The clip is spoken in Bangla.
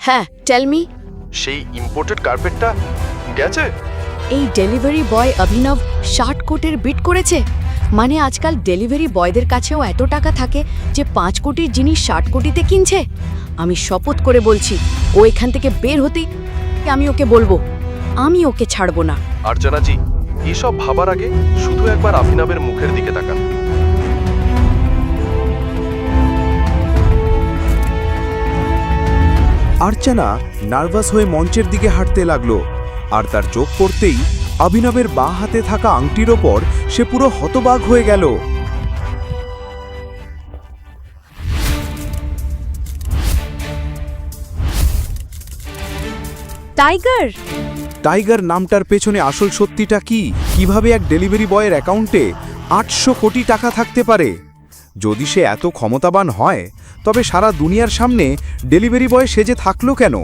হ্যাঁ টেল মি সেই ইম্পোর্টেড কার্পেটটা গেছে? এই ডেলিভারি বয় অভিনব ষাট কোটির বিট করেছে। মানে আজকাল ডেলিভারি বয়দের কাছেও এত টাকা থাকে যে পাঁচ কোটির জিনিস ষাট কোটিতে কিনছে। আমি শপথ করে বলছি ও এখান থেকে বের হতেই আমি ওকে বলব আমি ওকে ছাড়বো না। আর্চনাজি এসব ভাবার আগে শুধু একবার আফিনাবের মুখের দিকে তাকান। আর্চানা নার্ভাস হয়ে মঞ্চের দিকে হাঁটতে লাগল আর তার চোখ পড়তেই অভিনবের বাঁ হাতে থাকা আংটির ওপর সে পুরো হতবাক হয়ে গেল। টাইগার! টাইগার নামটার পেছনে আসল সত্যিটা কি? কীভাবে এক ডেলিভারি বয়ের অ্যাকাউন্টে আটশো কোটি টাকা থাকতে পারে? যদি সে এত ক্ষমতাবান হয় তবে সারা দুনিয়ার সামনে ডেলিভারি বয় সেজে থাকল কেন?